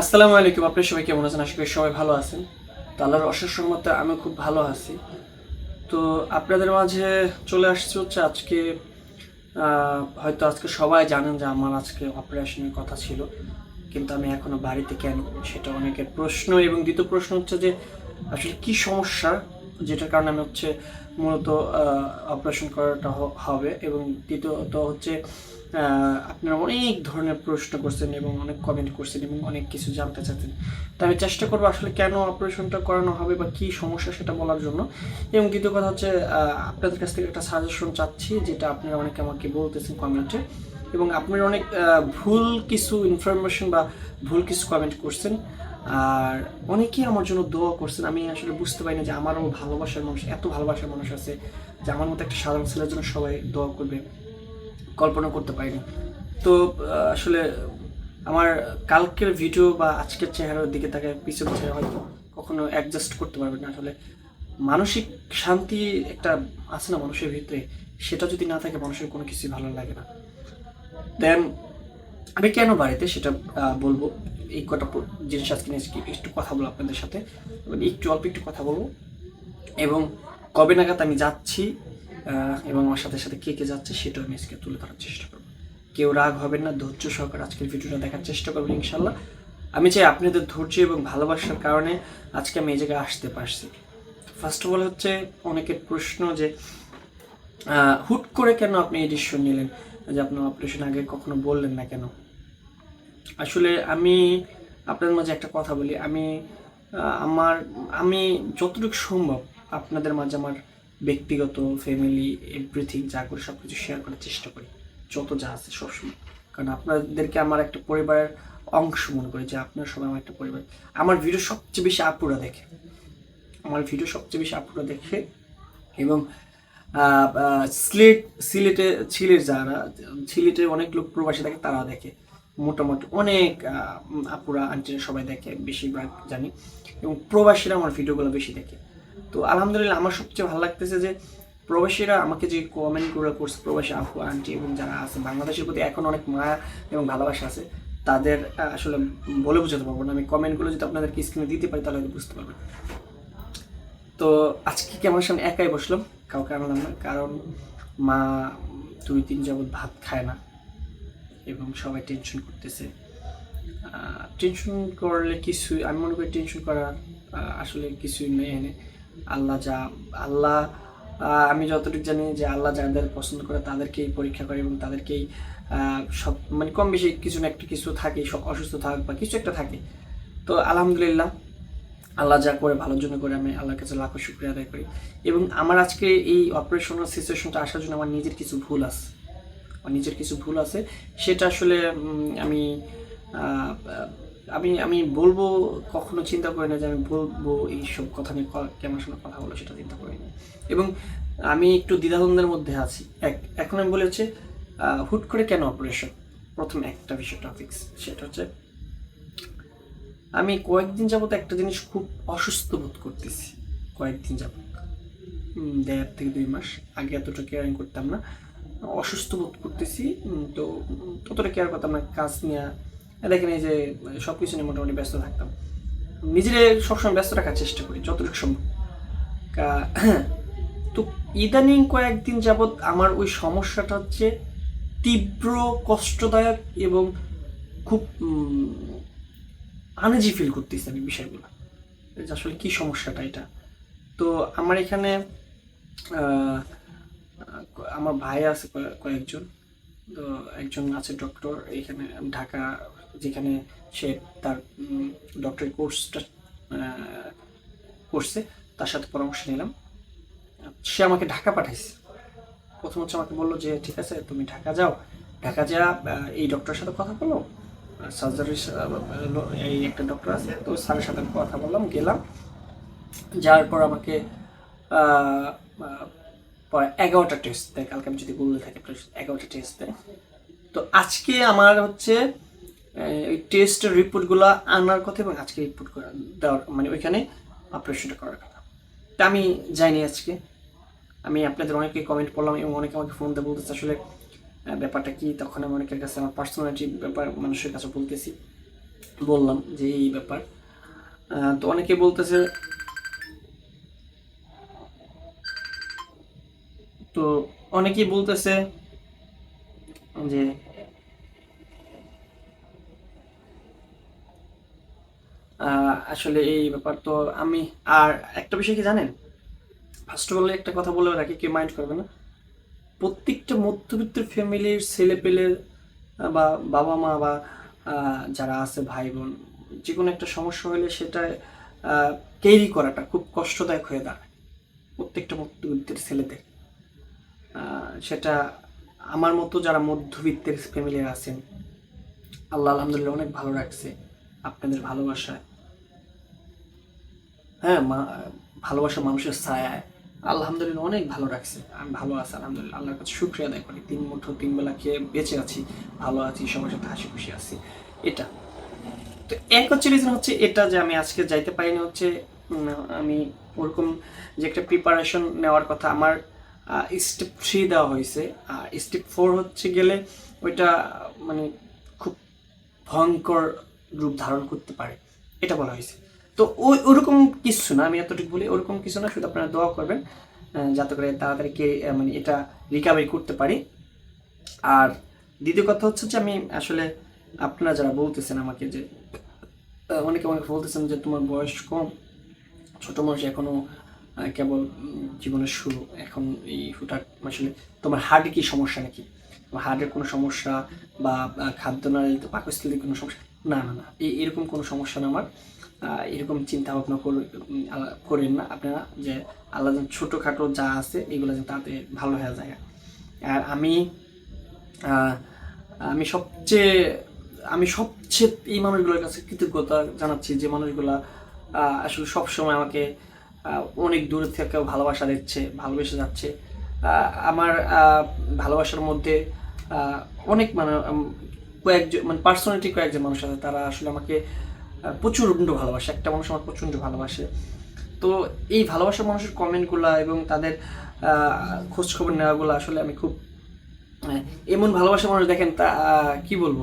আসসালামু আলাইকুম আপনার সবাই কেমন আছেন? আশা করি সবাই ভালো আছেন। তো আল্লাহর অশেষ মতে আমি খুব ভালো আছি। তো আপনাদের মাঝে চলে আসছে হচ্ছে আজকে হয়তো আজকে সবাই জানেন যে আমার আজকে অপারেশনের কথা ছিল, কিন্তু আমি এখনও বাড়িতে কেন? সেটা অনেকের প্রশ্ন। এবং দ্বিতীয় প্রশ্ন হচ্ছে যে, আসলে কি সমস্যা? যেটার কারণে আমি হচ্ছে মূলত অপারেশন করাটা হবে। এবং দ্বিতীয়ত হচ্ছে আপনারা অনেক ধরনের প্রশ্ন করছেন এবং অনেক কমেন্ট করছেন এবং অনেক কিছু জানতে চাচ্ছেন। তো আমি চেষ্টা করব আসলে কেন অপারেশনটা করানো হবে বা কি সমস্যা সেটা বলার জন্য। এবং দ্বিতীয় কথা হচ্ছে আপনাদের কাছ থেকে একটা সাজেশন চাচ্ছি, যেটা আপনারা অনেকে আমাকে বলতেছেন কমেন্টে এবং আপনারা অনেক ভুল কিছু ইনফরমেশন বা ভুল কিছু কমেন্ট করছেন। আর অনেকেই আমার জন্য দোয়া করছেন। আমি আসলে বুঝতে পারি না যে আমারও ভালোবাসার মানুষ, এত ভালোবাসার মানুষ আছে যে আমার মতো একটা সাধারণ ছেলের জন্য সবাই দোয়া করবে। কল্পনা করতে পারিনি। তো আসলে আমার কালকের ভিডিও বা আজকের চেহারার দিকে তাকে পিছনে চেহারা হয়তো কখনো অ্যাডজাস্ট করতে পারবে না। আসলে মানসিক শান্তি একটা আছে না মানুষের ভিতরে, সেটা যদি না থাকে মানুষের কোনো কিছুই ভালো লাগে না। দেন আমি কেন বাড়িতে সেটা বলব। এই কটা জিনিস আজকে নিয়ে একটু কথা বলব আপনাদের সাথে। একটু, অল্প একটু কথা বলব। এবং কবে নাগাদ আমি যাচ্ছি এবং আমার সাথে সাথে কে কে যাচ্ছে সেটাও আমি আজকে তুলে ধরার চেষ্টা করব। কেউ রাগ হবেন না, ধৈর্য সহকারে আজকের ভিডিওটা দেখার চেষ্টা করবেন ইনশাল্লাহ। আমি চাই আপনাদের ধৈর্য এবং ভালোবাসার কারণে আজকে আমি এই জায়গায় আসতে পারছি। ফার্স্ট অফ অল হচ্ছে অনেকের প্রশ্ন যে হুট করে কেন আপনি এই ডিসিশন নিলেন? যে আপনার অপারেশন আগে কখনো বললেন না কেন? আসলে আমি আপনাদের মাঝে একটা কথা বলি। আমি আমার, আমি যতটুকু সম্ভব আপনাদের মাঝে আমার ব্যক্তিগত ফ্যামিলি এভরিথিং যা করে সব কিছু শেয়ার করার চেষ্টা করি। যত যা আছে সবসময়। কারণ আপনাদেরকে আমার একটা পরিবারের অংশ মনে করি, যে আপনার সবাই আমার একটা পরিবার। আমার ভিডিও সবচেয়ে বেশি আপুরা দেখে। আমার ভিডিও সবচেয়ে বেশি আপুরা দেখে এবং সিলেট, সিলেটে, সিলেট যারা, সিলেটে অনেক লোক প্রবাসী থাকে, তারা দেখে। মোটামুটি অনেক আপুরা, আন্টিরা সবাই দেখে, বেশিরভাগ জানি। এবং প্রবাসীরা আমার ভিডিওগুলো বেশি দেখে। তো আলহামদুলিল্লাহ আমার সবচেয়ে ভালো লাগতেছে যে প্রবাসীরা আমাকে যে কমেন্টগুলো করছে, প্রবাসী আপু, আন্টি এবং যারা আছে বাংলাদেশের প্রতি এখন অনেক মায়া এবং ভালোবাসা আছে, তাদের আসলে বলে বোঝাতে পারব না। আমি কমেন্টগুলো যদি আপনাদেরকে স্ক্রিনে দিতে পারি তাহলে বুঝতে পারবেন। তো আজকে কি আমার সামনে একাই বসলাম? কাউকে আনলাম না, কারণ মা দুই দিন যাবৎ ভাত খায় না এবং সবাই টেনশন করতেছে। টেনশন করলে কিছুই, আমি মনে করি টেনশন করার আসলে কিছুই নেই এনে আল্লাহ যা, আল্লাহ আমি যতটুকু জানি যে আল্লাহ যাদের পছন্দ করে তাদেরকেই পরীক্ষা করে এবং তাদেরকেই সব মানে কম বেশি কিছু না একটা কিছু থাকে অসুস্থ থাক বা কিছু একটা থাকে। তো আলহামদুলিল্লাহ, আল্লাহ যা করে ভালোর জন্য করে আমি আল্লাহর কাছে লাখো শুক্রিয়া আদায় করি। এবং আমার আজকে এই অপারেশনাল সিচুয়েশনটা আসার জন্য আমার নিজের কিছু ভুল আছে। নিজের কিছু ভুল আছে। সেটা আসলে আমি আমি আমি বলব, কখনো চিন্তা করি না যে আমি বলব এইসব কথা নিয়ে কেমন সময় কথা বলো সেটা চিন্তা করি না। এবং আমি একটু দ্বিধাদ্বন্দ্বের মধ্যে আছি। এক, এখন আমি বলে হচ্ছে হুট করে কেন অপারেশন প্রথম একটা বিষয় টপিক্স সেটা হচ্ছে, আমি কয়েকদিন যাবত একটা জিনিস খুব অসুস্থ বোধ করতেছি, কয়েকদিন যাবত। দেড় থেকে দুই মাস, আগে এতটা কেয়ারিং করতাম না। অসুস্থ বোধ করতেছি তো ততটা কেয়ার করতাম না, কাজ নিয়ে দেখেন এই যে সব কিছু নিয়ে মোটামুটি ব্যস্ত থাকতাম। নিজেরে সবসময় ব্যস্ত রাখার চেষ্টা করি, যতটুকু সম্ভব। তো ইদানিং কয়েকদিন যাবৎ আমার ওই সমস্যাটা হচ্ছে তীব্র, কষ্টদায়ক এবং খুব আনইজি ফিল করতেছি আমি বিষয়গুলো। আসলে কি সমস্যাটা এটা? তো আমার এখানে আমার ভাই আছে কয়ে- কয়েকজন। তো একজন আছে ডক্টর এখানে ঢাকা যেখানে সে তার ডক্টরি কোর্সটা করছে, তার সাথে পরামর্শ নিলাম। সে আমাকে ঢাকা পাঠাইছে। প্রথম হচ্ছে আমাকে বলল যে, ঠিক আছে, তুমি ঢাকা যাও। ঢাকা যা এই ডক্টরের সাথে কথা বলো। সার্জারি এই একটা ডক্টর আছে, তো স্যারের সাথে কথা বললাম, গেলাম। যাওয়ার পর আমাকে এগারোটা টেস্ট দেয়। কালকে আমি যদি বলতে থাকি এগারোটা টেস্ট দেয়। তো আজকে আমার হচ্ছে টেস্টের রিপোর্টগুলো আনার কথা এবং আজকে রিপোর্ট করা দেওয়ার মানে ওইখানে অপারেশনটা করার কথা। তা আমি যাইনি আজকে। আমি আপনাদের অনেকে কমেন্ট করলাম এবং অনেকে আমাকে ফোন দিয়ে বলতেছে আসলে ব্যাপারটা কি? তখন আমি অনেকের কাছে আমার পার্সোনালিটি ব্যাপার, মানুষের কাছে বলতেছি। বললাম যে এই ব্যাপার। তো অনেকে বলতেছে, তো অনেকেই বলতেছে যে আসলে এই ব্যাপার তো আমি, আর একটা বিষয় কি জানেন? ফার্স্ট অফ অল একটা কথা বলে রাখি, কেউ মাইন্ড করবে না। প্রত্যেকটা মধ্যবিত্ত ফ্যামিলির ছেলে পেলে বা বাবা মা বা যারা আছে, ভাই বোন যে কোনো একটা সমস্যা হলে সেটা ক্যারি করাটা খুব কষ্টদায়ক হয়ে দাঁড়ায় প্রত্যেকটা মধ্যবিত্তের ছেলেদের। সেটা আমার মতো যারা মধ্যবিত্তের ফ্যামিলির আছেন, আল্লাহ আলহামদুলিল্লাহ অনেক ভালো রাখছে। আপনাদের ভালোবাসায়। হ্যাঁ মা, ভালোবাসা মানুষের ছায়ায়। আলহামদুলিল্লাহ অনেক ভালো রাখছে। আমি ভালো আছি, আলহামদুলিল্লাহ। আল্লাহর কাছে শুক্রিয়া আদায় করি। তিন মুঠো, তিন বেলা খেয়ে বেঁচে আছি, ভালো আছি, সবার সাথে হাসি খুশি আছি। এটা। তো এক হচ্ছে রিজন হচ্ছে এটা যে আমি আজকে যাইতে পারিনি হচ্ছে আমি ওরকম যে একটা প্রিপারেশন নেওয়ার কথা, আমার স্টেপ থ্রি দেওয়া হয়েছে। আর স্টেপ ফোর হচ্ছে গেলে ওইটা মানে খুব ভয়ঙ্কর রূপ ধারণ করতে পারে। এটা বলা হয়েছে। তো ওই ওরকম কিছু না আমি এতটুকু বলি ওরকম কিছু না শুধু আপনারা দোয়া করবেন যাতে করে তাড়াতাড়ি কে মানে এটা রিকাভারি করতে পারি। আর দ্বিতীয় কথা হচ্ছে যে আমি আসলে আপনারা যারা বলতেছেন আমাকে যে অনেকে অনেকে বলতেছেন যে তোমার বয়স কম ছোটো মানুষ এখনও আহ, কেবল জীবনের শুরু এখন এই হুটার আসলে তোমার হার্টে কি সমস্যা নাকি? হার্টের কোনো সমস্যা বা খাদ্য নালীতে পাকস্থলীর কোনো সমস্যা? না না না। এই এরকম কোনো সমস্যা না আমার। এরকম চিন্তা ভাবনা করেন না আপনারা যে আল্লাহ ছোটোখাটো যা আছে এগুলো যেন তাতে ভালো হয়ে যায়। আর আমি আমি সবচেয়ে আমি সবচেয়ে এই মানুষগুলোর কাছে কৃতজ্ঞতা জানাচ্ছি যে মানুষগুলা আসলে সব সময় আমাকে অনেক দূর থেকেও ভালোবাসা দিচ্ছে, ভালোবেসে যাচ্ছে। আমার ভালোবাসার মধ্যে অনেক মানে কয়েকজন মানে পার্সোনালিটি কয়েকজন মানুষ আছে তারা আসলে আমাকে প্রচণ্ড ভালোবাসে। একটা মানুষ আমার প্রচণ্ড ভালোবাসে। তো এই ভালোবাসার মানুষের কমেন্টগুলো এবং তাদের খোঁজখবর নেওয়াগুলো আসলে আমি খুব হ্যাঁ, এমন ভালোবাসা মানুষ দেখেন তা কি বলব?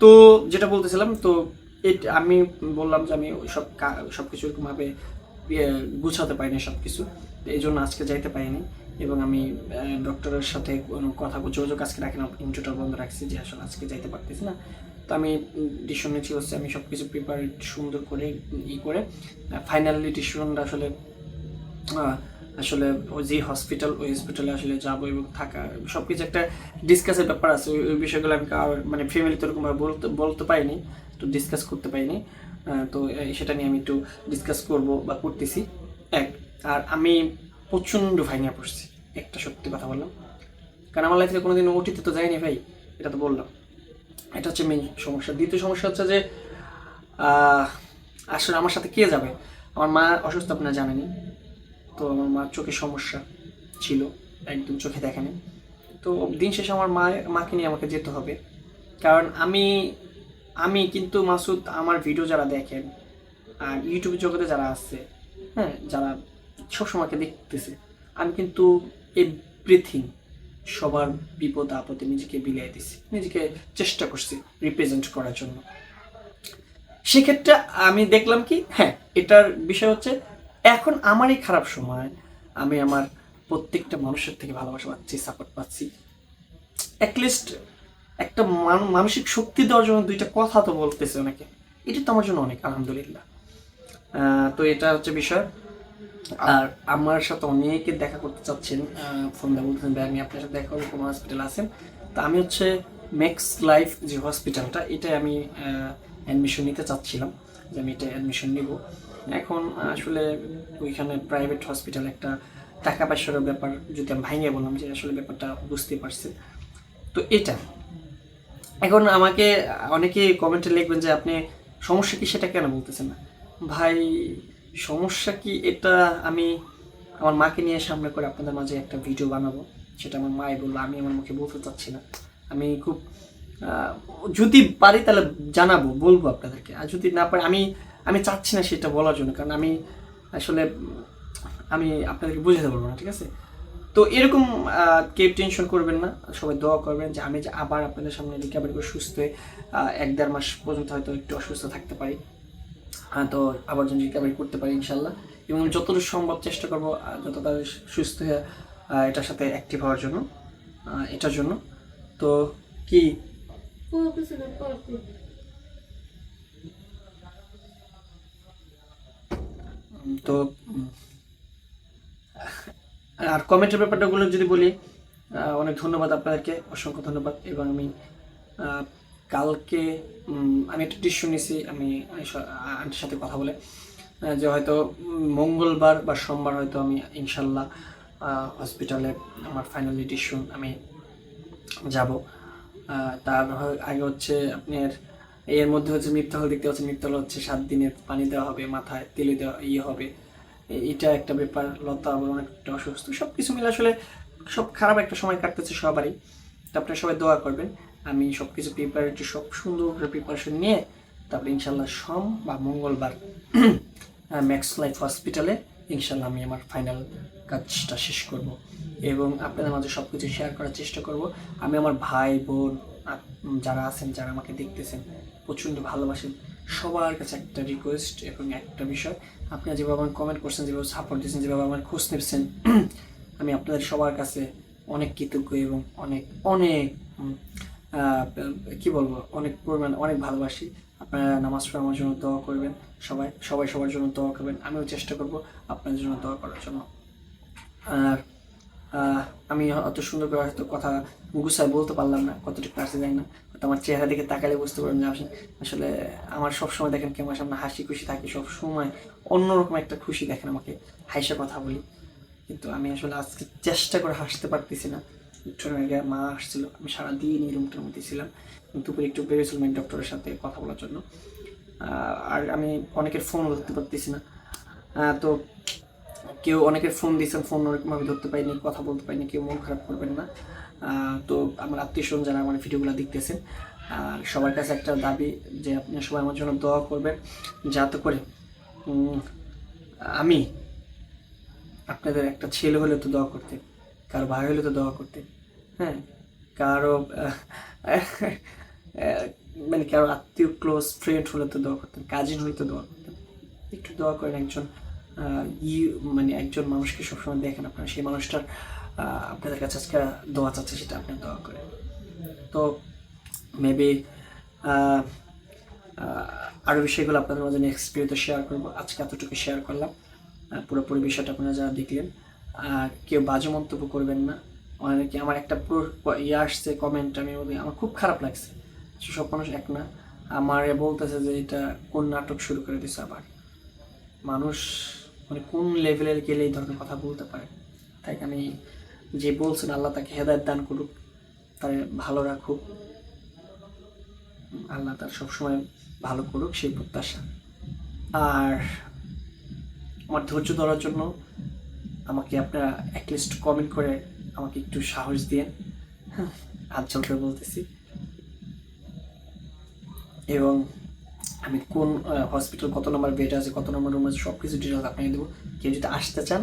তো যেটা বলতেছিলাম তো আমি বললাম যে আমি সব সব কিছু এরকমভাবে ইয়ে, গুছাতে পারিনি সব কিছু এই জন্য আজকে যাইতে পারিনি। এবং আমি ডক্টরের সাথে কোনো কথা যোগাযোগ আজকে রাখি না ইন্টারটা বন্ধ রাখছি, যে আসলে আজকে যাইতে পারতেছি না। তো আমি ডিসিশন নিয়েছি হচ্ছে আমি সব কিছু প্রিপার সুন্দর করে ই করে ফাইনালি ডিসিশনটা আসলে আসলে যে হসপিটাল ওই হসপিটালে আসলে যাব এবং থাকা সব কিছু একটা ডিসকাসের ব্যাপার আছে, ওই বিষয়গুলো আমি মানে ফ্যামিলিতে ওরকমভাবে বলতে বলতে পারিনি, তো ডিসকাস করতে পারিনি। তো সেটা নিয়ে আমি একটু ডিসকাস করব বা করতেছি, এক। আর আমি প্রচণ্ড ভাইনিয়া পড়ছি, একটা সত্যি কথা বললাম। কারণ আমার লাইফে কোনোদিন ওটিতে তো যায়নি ভাই, এটা তো বললাম। এটা হচ্ছে মেইন সমস্যা। দ্বিতীয় সমস্যা হচ্ছে যে আসলে আমার সাথে কে যাবে? আমার মা অসুস্থ, আপনারা জানেনি তো আমার মার চোখের সমস্যা ছিল, একদম চোখে দেখেনি তো দিন শেষে আমার মা, মাকে নিয়ে আমাকে যেতে হবে। কারণ আমি আমি কিন্তু মাসুদ, আমার ভিডিও যারা দেখেন, আর ইউটিউব জগতে যারা আছে হ্যাঁ যারা সবসময় আমাকে দেখতেছে। আমি কিন্তু এভরিথিং সবার বিপদ, আপদে নিজেকে বিলিয়ে দিছি। নিজেকে চেষ্টা করছি রিপ্রেজেন্ট করার জন্য। সেক্ষেত্রে আমি দেখলাম কি হ্যাঁ এটার বিষয় হচ্ছে, এখন আমারই খারাপ সময়, আমি আমার প্রত্যেকটা মানুষের থেকে ভালোবাসা পাচ্ছি সাপোর্ট পাচ্ছি। অ্যাটলিস্ট একটা মান- মানসিক শক্তি দেওয়ার জন্য দুইটা কথা তো বলতেছে অনেকে। এটা তো আমার জন্য অনেক, আলহামদুলিল্লাহ। তো এটা হচ্ছে বিষয়। আর আমার সাথে অনেকে দেখা করতে চাচ্ছেন ফোন দিয়ে বলতেছেন, ভাই, আমি আপনার সাথে দেখা কোনো হসপিটাল আছেন? তা আমি হচ্ছে মেক্স লাইফ যে হসপিটালটা এটাই আমি অ্যাডমিশন নিতে চাচ্ছিলাম, যে আমি এটা অ্যাডমিশন নিব। এখন আসলে ওইখানে প্রাইভেট হসপিটাল একটা টাকা পয়সার ব্যাপার, যদি আমি ভাঙিয়ে বললাম যে আসলে ব্যাপারটা বুঝতে পারছি তো এটা। এখন আমাকে অনেকে কমেন্টে লিখবেন যে, আপনি সমস্যা কি সেটা কেন বলতেছেন? ভাই সমস্যা কি এটা আমি আমার মাকে নিয়ে সামনে করে আপনাদের মাঝে একটা ভিডিও বানাবো। সেটা আমার মাই বলল, আমি আমার মুখে বলতে চাচ্ছি না। আমি খুব যদি পারি তাহলে জানাব, বলব আপনাদেরকে। আর যদি না পারি, আমি আমি চাচ্ছি না সেটা বলার জন্য, কারণ আমি আসলে, আমি আপনাদেরকে বুঝাতে পারব না, ঠিক আছে? তো এরকম কেউ টেনশন করবেন না, সবাই দোয়া করবেন যে আমি যে আবার আপনাদের সামনে রিকভারি করে সুস্থ হয়ে এক দেড় মাস পর্যন্ত হয়তো একটু অসুস্থ থাকতে পারি। তো আবার যেন রিকভারি করতে পারি ইনশাল্লাহ। এবং যতটুকু সম্ভব চেষ্টা করব যত তাড়াতাড়ি সুস্থ হয়ে এটার সাথে অ্যাক্টিভ হওয়ার জন্য এটার জন্য। তো কি? তো আর কমেন্টের ব্যাপারটাগুলো যদি বলি অনেক ধন্যবাদ আপনাদেরকে অসংখ্য ধন্যবাদ। এবং আমি আহ, কালকে আমি একটা টিস্যু নিয়েছি, আমি আন্টির সাথে কথা বলে যে হয়তো মঙ্গলবার বা সোমবার হয়তো আমি ইনশাল্লাহ হসপিটালে আমার ফাইনালি টিস্যু আমি যাব। তার আগে হচ্ছে আপনার, এর মধ্যে হচ্ছে মৃত্যু হল, দেখতে পাচ্ছেন মৃত্যু হল হচ্ছে সাত দিনের পানি দেওয়া হবে, মাথায় তেলে দেওয়া ইয়ে হবে। এটা একটা ব্যাপার, লতা আবার অনেকটা অসুস্থ সব কিছু মিলে আসলে সব খারাপ একটা সময় কাটতেছে সবারই। তো আপনারা সবাই দোয়া করবেন। আমি সব কিছু প্রিপারেটরি সব সুন্দর করে প্রিপারেশন নিয়ে তারপরে ইনশাল্লাহ সোম বা মঙ্গলবার ম্যাক্স লাইফ হসপিটালে ইনশাল্লাহ আমি আমার ফাইনাল কাজটা শেষ করব। এবং আপনাদের মাঝে সব কিছু শেয়ার করার চেষ্টা করব। আমি আমার ভাই, বোন যারা আছেন, যারা আমাকে দেখতেছেন, প্রচণ্ড ভালোবাসেন, সবার কাছে একটা রিকোয়েস্ট এবং একটা বিষয়। আপনারা যেভাবে আমার কমেন্ট করছেন, যেভাবে সাপোর্ট দিচ্ছেন যেভাবে আমার খোঁজ নিচ্ছেন, আমি আপনাদের সবার কাছে অনেক কৃতজ্ঞ এবং অনেক অনেক কি বলব, অনেক পরিমাণ, অনেক ভালোবাসি। আপনারা নামাজ পড়ে আমার জন্য দোয়া করবেন, সবাই সবাই সবার জন্য দোয়া করবেন। আমিও চেষ্টা করব আপনাদের জন্য দোয়া করার জন্য। আর আমি অত সুন্দর করে হয়তো কথা গুছায় বলতে পারলাম না, কতটুকু পারছি জানি না। হয়তো আমার চেহারা দিকে তাকালে বুঝতে পারবেন যে আসলে- আমার সবসময় দেখেন কি, আমার সামনে হাসি খুশি থাকি সব সময় অন্যরকম একটা খুশি দেখেন আমাকে হাইসা কথা বলি। কিন্তু আমি আসলে আজকে চেষ্টা করে হাসতে পারতেছি না। একটু আগে মা আসছিল। আমি সারাদিন এই রুমটার মধ্যে ছিলাম। দুপুরে একটু বেরিয়েছিলাম ডক্টরের সাথে কথা বলার জন্য। আর আমি অনেকের ফোনও ধরতে পারতেছি না। তো কেউ অনেকের ফোন দিয়েছেন ফোন ওরকমভাবে ধরতে পাইনি কথা বলতে পারিনি, কেউ মন খারাপ করবেন না। তো আমার আত্মীয় স্বজন যারা আমার ভিডিওগুলো দেখতেছেন, আর সবার কাছে একটা দাবি যে আপনি সবাই আমার জন্য দোয়া করবেন, যাতে করে আমি আপনাদের একটা ছেলে হলে তো দোয়া করতে, কারও ভাই হলে তো দোয়া করতে। হ্যাঁ কারও মানে কারও আত্মীয় ক্লোজ ফ্রেন্ড হলে তো দোয়া করতেন কাজিন হলে তো দোয়া করতেন। একটু দোয়া করেন একজন ই মানে একজন মানুষকে সবসময় দেখেন আপনারা, সেই মানুষটার আপনাদের কাছে আজকে দোয়া চাচ্ছে, সেটা আপনি দোয়া করেন। তো মেবি আরও বিষয়গুলো আপনাদের মাঝে নেক্সট ভিডিওতে শেয়ার করব। আজকে এতটুকু শেয়ার করলাম। পুরোপুরি বিষয়টা আপনারা যারা দেখলেন, আর কেউ বাজে মন্তব্য করবেন না। অনেকে আমার একটা পুরো ইয়ে আসছে কমেন্ট আমি ওদের- আমার খুব খারাপ লাগছে। সব মানুষ এক না। আমার বলতেছে যে এটা কোন নাটক শুরু করে দিছে আবার। মানুষ মানে কোন লেভেলে গেলে এই ধরনের কথা বলতে পারে? তাই আমি যে বলছেন, আল্লাহ তাকে হেদায়ত দান করুক, তার ভালো রাখুক। আল্লাহ তার সবসময় ভালো করুক, সেই প্রত্যাশা। আর আমার ধৈর্য ধরার জন্য আমাকে আপনারা অ্যাটলিস্ট কমেন্ট করে আমাকে একটু সাহস দিয়ে হাত করে বলতেছি। এবং আমি কোন হসপিটাল কত নম্বর বেড আছে কত নম্বর রুম আছে সব কিছু ডিটেলস আপনাকে দেবো। কেউ যদি আসতে চান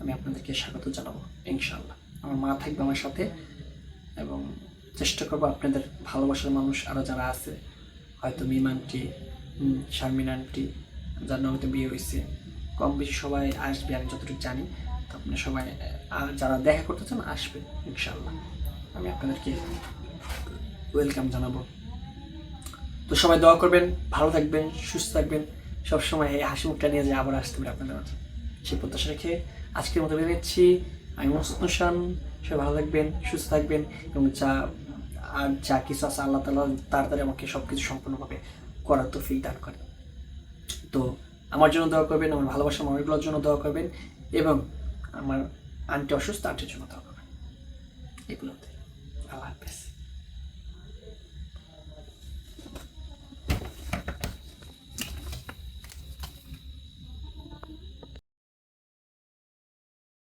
আমি আপনাদেরকে স্বাগত জানাব ইনশাল্লাহ আমার মা থাকবে আমার সাথে। এবং চেষ্টা করব আপনাদের ভালোবাসার মানুষ আরও যারা আছে হয়তো মিম আন্টি হুম, শারমিন আন্টি যার হয়তো বিয়ে হয়েছে। কম বেশি সবাই আসবে আমি যতটুকু জানি। তো আপনারা সবাই যারা দেখা করতে চান, আসবে ইনশাল্লাহ আমি আপনাদেরকে ওয়েলকাম জানাব। তো সবাই দোয়া করবেন, ভালো থাকবেন, সুস্থ থাকবেন। সবসময় এই হাসি মুখটা নিয়ে যে আবার আসতে পারে আপনাদের মাঝে। সেই প্রত্যাশা রেখে আজকের মতো বেরিয়ে নিচ্ছি। আমি মোসান সবাই ভালো থাকবেন, সুস্থ থাকবেন এবং যা, আর যা কিছু আছে আল্লাহ তালা তাড়াতাড়ি আমাকে সব কিছু সম্পূর্ণভাবে করার তো ফিল দান করে তো আমার জন্য দোয়া করবেন, আমার ভালোবাসার মানুষগুলোর জন্য দোয়া করবেন এবং আমার আনটি অসুস্থ আন্টির জন্য করবেন। এগুলোতে আল্লাহ হাফেজ।